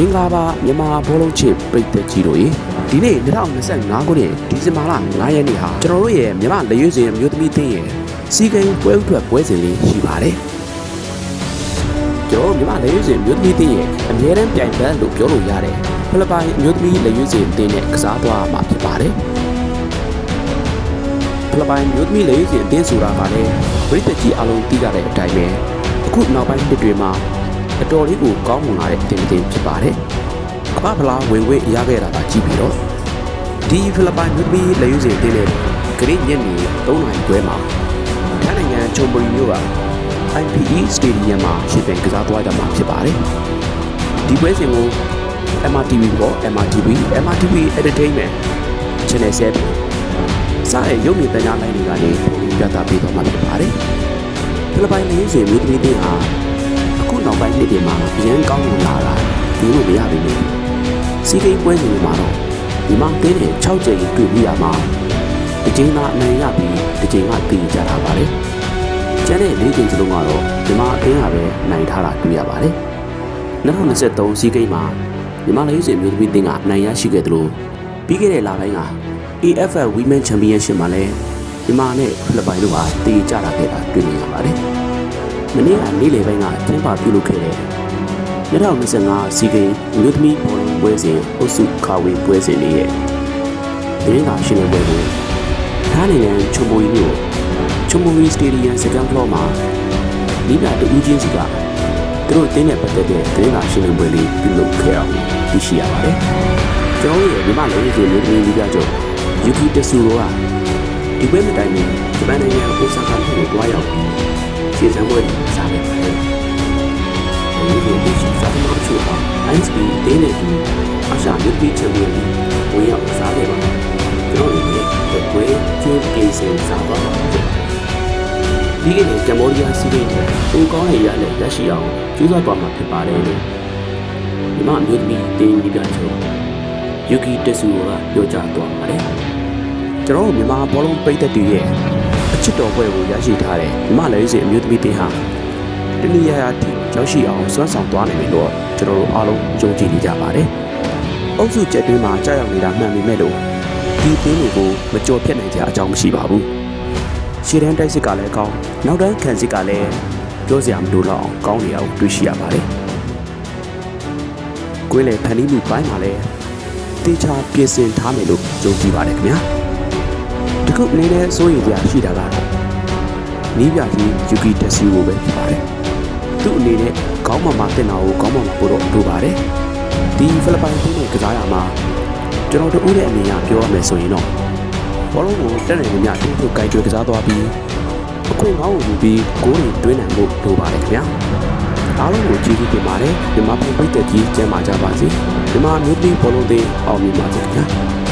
မင်္ဂလာပါမြန်မာဘောလုံးချစ်ပရိသတ်ကြီးတို့ရေဒီနေ့2025ခုနှစ်ဒီဇင်ဘာလ9ရက်နေ့ဟာကျွန်တော်တို့ရဲ့မြန်မာလက်ရွေးစင်မြို့သမီးတင်းရဲ့စီကိန်းပွဲဥထွက်ပွဲစဉ်လေးရှိပါတယ်ကျွန်တော်မြန်မာလက်ရွေးစင်မြို့သမီးတင်းရဲ့အမြဲတမ်းပြိုင်ဘက်လို့ပြောလို့ရတယ်ဖိလစ်ပိုင်မြို့သမီးလက်ရွေးစင်တင်းနဲ့ကစားသွားမှာဖြစ်ပါတယ်ဖိလစ်ပိုင်မြို့သမီးလက်ရွေးစင်တင်းဆိုတာကလည်းပရိသတ်ကြီးအလုံးသိကြတဲ့အတိုင်းပဲအခုနောက်ပိုင်းနှစ်တွေမှာ အတော်လေးကိုကောင်းမွန်လာတဲ့တင်တင်ဖြစ်ပါတယ်။ကမ္ဘာဖလားဝင်ခွင့်ရခဲ့တာပါကြည့်ပြီးတော့ဒီဖိလစ်ပိုင်မြို့ပြည်လက်ရွေးစင်တင်းတဲ့ဂရိညက်နေ3နိုင်ခွဲမှာထိုင်းနိုင်ငံချုံပရီမြို့က IPE Stadium မှာရှင်းပင်ကစားသွားကြမှာဖြစ်ပါတယ်။ဒီပွဲစဉ်ကို MRTV ပေါ် MRTV MRTV Entertainment Channel 7စားတဲ့ရုပ်မြင်သံကြားလိုင်းတွေကနေပြသပေးသွားမှာဖြစ်ပါတယ်။ဖိလစ်ပိုင်လက်ရွေးစင်မြို့ပြည်တင်းဟာ အခုနောက်ပိုင်းနှစ်တွေမှာအရင်ကောင်းလာတာဒီလိုမရဘူးလေစီးကိန်းပွဲစဉ်တွေမှာတော့ဒီမှာတင်းနဲ့6ကြိမ်တွေ့ပြီးရမှာဒီချိန်မှာအနိုင်ရပြီးဒီချိန်ကတည်ကြတာပါလေကျန်တဲ့၄ကြိမ်စလုံးကတော့ဒီမှာအတင်းကပဲနိုင်ထားတာတွေ့ရပါတယ်2023စီးကိန်းမှာဒီမှာလေးစင်မျိုးသမီးတင်းကအနိုင်ရရှိခဲ့တယ်လို့ပြီးခဲ့တဲ့လပိုင်းက AFL Women Championship မှာလည်းဒီမှာနဲ့ဖိလစ်ပိုင်တို့ဟာတည်ကြတာခဲ့တာတွေ့နေရပါတယ် မနေ့ကနေ့လယ်ပိုင်းကကျင်းပပြုလုပ်ခဲ့တဲ့2025စီဂိမ်းမြို့သမီးဘောလုံးပွဲစဉ်အုပ်စုခါဝေးပွဲစဉ်တွေရဲ့သတင်းစာရှင်းလင်းပွဲကိုထားနိုင်ငံချုံမိုရီမြို့ချုံမိုရီစတေဒီယမ်စကန်ဖလော့မှာမိဘတူဦးချင်းစီကသူတို့တင်းနဲ့ပတ်သက်တဲ့သတင်းစာရှင်းလင်းပွဲလေးပြုလုပ်ခဲ့အောင်သိရှိရပါတယ်။ကျွန်တော်ရဲ့မြန်မာနိုင်ငံရဲ့မြို့သမီးလူပြချုပ်ယူကီတဆူရောကဒီပွဲမတိုင်မီဂျပန်နိုင်ငံအိုဆာကာမြို့ကိုတွားရောက် ပြီးခြေစမ်းပွဲတွေစားခဲ့ပါတယ်။ဒီလိုဒီရှိစားမှချို့ပါ ISP တင်းနေသူအရှာမြစ်ပြီးချင်ပြီးဝင်ရောက်စားခဲ့ပါတယ်။ကျွန်တော်တို့ရဲ့ပွဲကျင်းကိစ္စစားပါမှာဖြစ်ပါတယ်။ဒီကနေ့ကမ္ဘောဒီးယားစီးကိန်းကိုကောင်းရရနဲ့လက်ရှိအောင်ကျူးစာသွားမှာဖြစ်ပါတယ်လို့ဒီမှာမြို့သမီးတင်းဒီပြချုံယူကီတက်ဆူကပြောကြားသွားပါတယ်။ကျွန်တော်တို့မြန်မာဘောလုံးပိတ်သက်တွေရဲ့ အချစ်တော်ဘွဲကိုရရှိထားတဲ့မြမလည်းစီအမျိုးသမီးတင်းဟာတနည်းရရထိရောက်ရှိအောင်စွမ်းဆောင်သွားနိုင်မယ်လို့ကျွန်တော်တို့အားလုံးယုံကြည်နေကြပါတယ်။အုပ်စုချက်တွင်းမှာကြာရောက်နေတာမှန်ပေမဲ့လို့ဒီတင်းတွေကိုမကြော်ဖြတ်နိုင်ကြအကြောင်းမရှိပါဘူး။ရှေ့တန်းတိုက်စစ်ကလည်းကောင်းနောက်တန်းခံစစ်ကလည်းပြောစရာမလိုတော့အောင်ကောင်းနေအောင်တွေ့ရှိရပါတယ်။ကိုယ်လေဖန်တီးမှုပိုင်းမှာလည်းတေချာပြင်ဆင်ထားမယ်လို့ယုံကြည်ပါတယ်ခင်ဗျာ။ ဒီခုအနေနဲ့စိုးရိမ်ကြရှိတာကတော့နီးပြကြီးယူကီတက်စီကိုပဲဖြစ်ပါတယ်။သူ့အနေနဲ့ခေါင်းမမတင်တာကိုခေါင်းမမပို့တော့လိုပါတယ်။ဒီဖိလစ်ပိုင်ပြည်နယ်ကစားရမှာကျွန်တော်တို့ရဲ့အနေအရပြောရမယ်ဆိုရင်တော့ဘောလုံးကိုတက်နိုင်မြတင်းထုတ်ကြိုက်ကြွေကစားသွားပြီးအခွင့်ကောင်းကိုယူပြီးဂိုးတွေတွင်းနိုင်ဖို့လိုပါတယ်ခင်ဗျာ။အားလုံးကိုကြည့်ပြီးတင်ပါတယ်။ဒီမှာပုံပိတ်သက်ကြီးကျမ်းမာကြပါစေ။ဒီမှာမြို့တိဘောလုံးသေးအောင်မြင်ပါစေခင်ဗျာ။